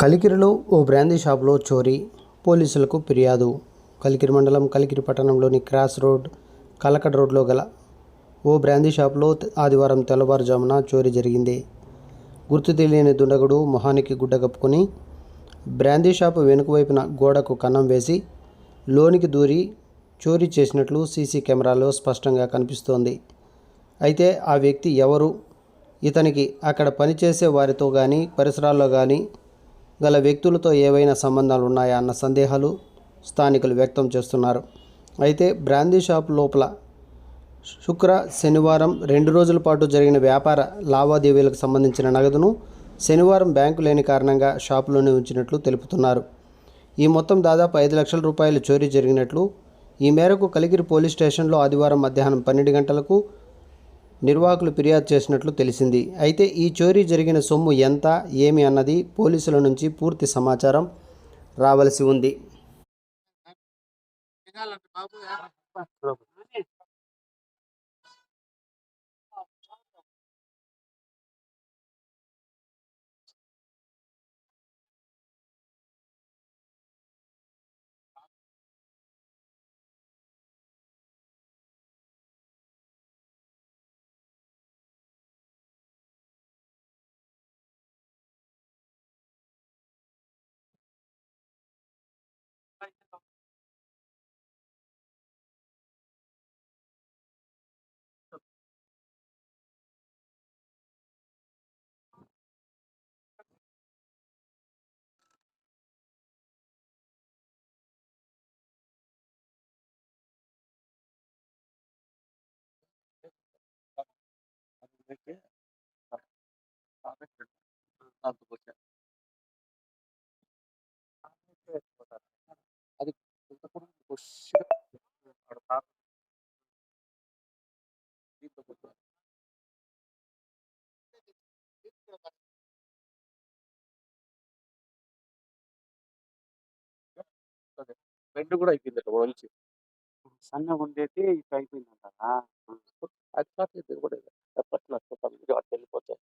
కలికిరిలో ఓ brandy షాప్లో చోరీ పోలీసులకు ఫిర్యాదు. కలికిరి మండలం కలికిరి పట్టణంలోని క్రాస్ రోడ్ కలకడ్ రోడ్లో గల ఓ బ్రాందీ షాపులో ఆదివారం తెల్లవారుజామున చోరీ జరిగింది. గుర్తు తెలియని దుండగుడు మొహానికి గుడ్డ కప్పుకొని బ్రాందీ షాపు వెనుక వైపున గోడకు కన్నం వేసి లోనికి దూరి చోరీ చేసినట్లు సీసీ కెమెరాలో స్పష్టంగా కనిపిస్తోంది. అయితే ఆ వ్యక్తి ఎవరు? ఇతనికి అక్కడ పనిచేసే వారితో కానీ పరిసరాల్లో కానీ గల వ్యక్తులతో ఏవైనా సంబంధాలు ఉన్నాయా అన్న సందేహాలు స్థానికులు వ్యక్తం చేస్తున్నారు. అయితే బ్రాందీ షాప్ లోపల శుక్ర శనివారం రెండు రోజుల పాటు జరిగిన వ్యాపార లావాదేవీలకు సంబంధించిన నగదును శనివారం బ్యాంకు లేని కారణంగా షాపులోనే ఉంచినట్లు తెలుపుతున్నారు. ఈ మొత్తం దాదాపు ఐదు లక్షల రూపాయలు చోరీ జరిగినట్లు ఈ మేరకు కలిగిరి పోలీస్ స్టేషన్లో ఆదివారం మధ్యాహ్నం పన్నెండు గంటలకు నిర్వాహకులు ఫిర్యాదు చేసినట్లు తెలిసింది. అయితే ఈ చోరీ జరిగిన సొమ్ము ఎంత ఏమి అన్నది పోలీసుల నుంచి పూర్తి సమాచారం రావలసి ఉంది. అది బెడ్ కూడా అయిపోయింది అట్లా మంచి సన్నగా ఉండేది ఇట్లా అయిపోయిందంటారా అది కాదు ఇది కూడా ఎప్పట్లో అట్లా వెళ్ళిపోతాయి